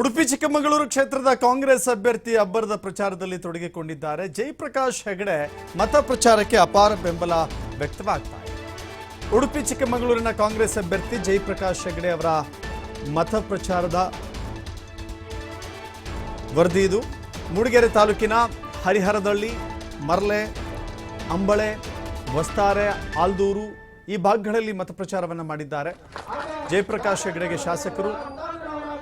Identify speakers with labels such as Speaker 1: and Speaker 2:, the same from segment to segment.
Speaker 1: ಉಡುಪಿ, ಚಿಕ್ಕಮಗಳೂರು ಕ್ಷೇತ್ರದ ಕಾಂಗ್ರೆಸ್ ಅಭ್ಯರ್ಥಿ ಅಬ್ಬರದ ಪ್ರಚಾರದಲ್ಲಿ ತೊಡಗಿಕೊಂಡಿದ್ದಾರೆ. ಜಯಪ್ರಕಾಶ್ ಹೆಗಡೆ ಮತ ಪ್ರಚಾರಕ್ಕೆ ಅಪಾರ ಬೆಂಬಲ ವ್ಯಕ್ತವಾಗ್ತಾ ಇದೆ. ಉಡುಪಿ, ಚಿಕ್ಕಮಗಳೂರಿನ ಕಾಂಗ್ರೆಸ್ ಅಭ್ಯರ್ಥಿ ಜಯಪ್ರಕಾಶ್ ಹೆಗಡೆ ಅವರ ಮತ ಪ್ರಚಾರದ ವರದಿ ಇದು. ಮೂಡಿಗೆರೆ ತಾಲೂಕಿನ ಹರಿಹರದಳ್ಳಿ, ಮರ್ಲೆ, ಅಂಬಳೆ ವಸ್ತಾರೆ ಆಲ್ದೂರು ಈ ಭಾಗಗಳಲ್ಲಿ ಮತಪ್ರಚಾರವನ್ನು ಮಾಡಿದ್ದಾರೆ. ಜಯಪ್ರಕಾಶ್ ಹೆಗಡೆಗೆ ಶಾಸಕರು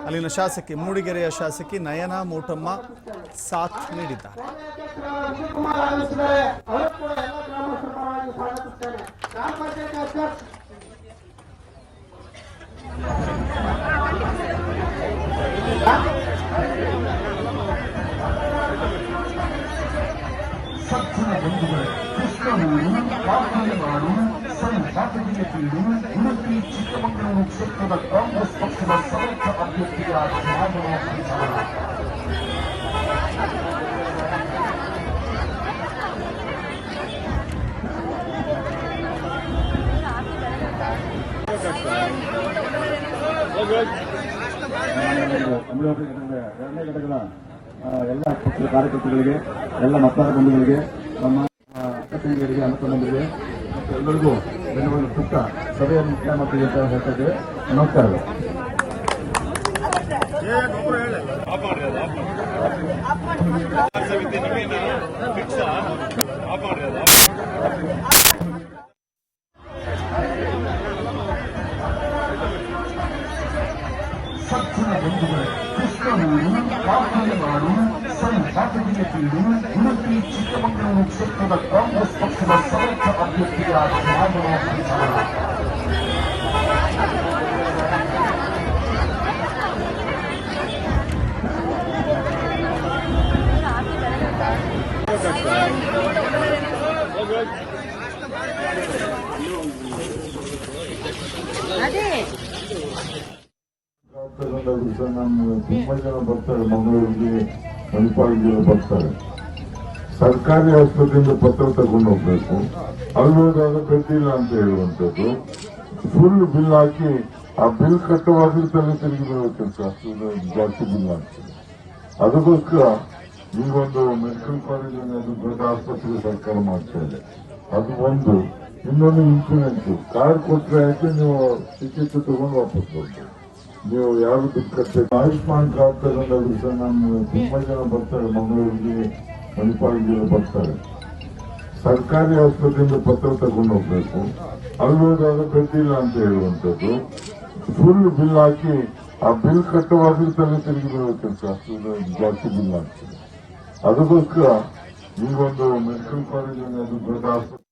Speaker 1: ಅಲ್ಲಿನ ಶಾಸಕಿ ಮೂಡಿಗೆರೆಯ ಶಾಸಕಿ ನಯನಾ ಮೋಟಮ್ಮ ಸಾಥ್ ನೀಡಿದ್ದಾರೆ.
Speaker 2: ಸಜ್ಜನ ಬಂಧುಗಳೇ ಕೃಷ್ಣನೂರು ಕಾಕೇನಾಡು ಸಂಘಾಟನೆಯ ಬೀಡು
Speaker 3: ಘಟಕದ ಎರಡನೇ ಘಟಕದ ಎಲ್ಲ ಪಕ್ಷದ ಕಾರ್ಯಕರ್ತರಿಗೆ ಎಲ್ಲ ಮತದಾರ ಬಂಧುಗಳಿಗೆ ನಮ್ಮ ಅಕ್ಕ ತಂಗಿಯರಿಗೆ ಎಲ್ಲರಿಗೂ ಧನ್ಯವಾದ ಪುಟ್ಟ ಸಭೆಯ ಮುಖ್ಯ ಮಾಡ್ತೀವಿ ಅಂತ ಹೇಳ್ತಾ ಇದ್ದೇವೆ ನಮಸ್ಕಾರಗಳು
Speaker 2: ಸಜ್ಜನ ಬಂಧುಗಳೇ 지지방정 목적보다 광고 박스가 서울차 앞에뛰라 대한으로 감사합니다. 아들
Speaker 4: 그래서 우선 한 공부하는 법사를 먹는 우리 우리 과학의 법사를 ಸರ್ಕಾರಿ ಆಸ್ಪತ್ರೆಯಿಂದ ಪತ್ರ ತಗೊಂಡು ಹೋಗ್ಬೇಕು ಅಲ್ಲಿ ಹೋದಾಗ ಕಟ್ಟಿಲ್ಲ ಅಂತ ಹೇಳುವಂಥದ್ದು. ಫುಲ್ ಬಿಲ್ ಹಾಕಿ ಆ ಬಿಲ್ ಕಟ್ಟುವಾಗಲೂ ತಲೆ ತಿರುಗಿ ಬರಬೇಕಂತ ಜಾಸ್ತಿ ಬಿಲ್ ಆಗ್ತದೆ. ಅದಕ್ಕೋಸ್ಕರ ಈಗೊಂದು ಮೆಡಿಕಲ್ ಕಾಲೇಜ್ ಅನ್ನೋದು ದೊಡ್ಡ ಆಸ್ಪತ್ರೆ ಸರ್ಕಾರ ಮಾಡ್ತಾ ಇದೆ. ಅದು ಒಂದು. ಇನ್ನೊಂದು ಇನ್ಶೂರೆನ್ಸ್ ಕಾರ್ಡ್ ಕೊಟ್ಟರೆ ಯಾಕೆ ನೀವು ಚಿಕಿತ್ಸೆ ತಗೊಂಡು ವಾಪಸ್ ಬರ್ತೀವಿ ನೀವು ಯಾರು ದುಡ್ಡು ಆಯುಷ್ಮಾನ್ ಕಾರ್ಡ್ ತಗೊಂಡಾಗ ಸರ್ ನಾನು ತುಂಬಾ ಜನ ಬರ್ತಾರೆ ಮಂಗಳೂರಿಗೆ. ಮಣಿಪಾಲಿಗೆ ಬರ್ತಾರೆ. ಸರ್ಕಾರಿ ಆಸ್ಪತ್ರೆಯಿಂದ ಪತ್ರ ತಗೊಂಡು ಹೋಗ್ಬೇಕು. ಅಲ್ಲಿ ಹೋದಾಗ ಕಟ್ಟಿಲ್ಲ ಅಂತ ಹೇಳುವಂಥದ್ದು. ಫುಲ್ ಬಿಲ್ ಹಾಕಿ ಆ ಬಿಲ್ ಕಟ್ಟುವಾಗ ತಲೆ ತಿರುಗಿ ಜಾಸ್ತಿ ಬಿಲ್ ಆಗ್ತದೆ. ಅದಕ್ಕೋಸ್ಕರ ಈಗೊಂದು ಮೆಡಿಕಲ್ ಕಾಲೇಜ್ ಅದು ದೊಡ್ಡ ಆಸ್ಪತ್ರೆ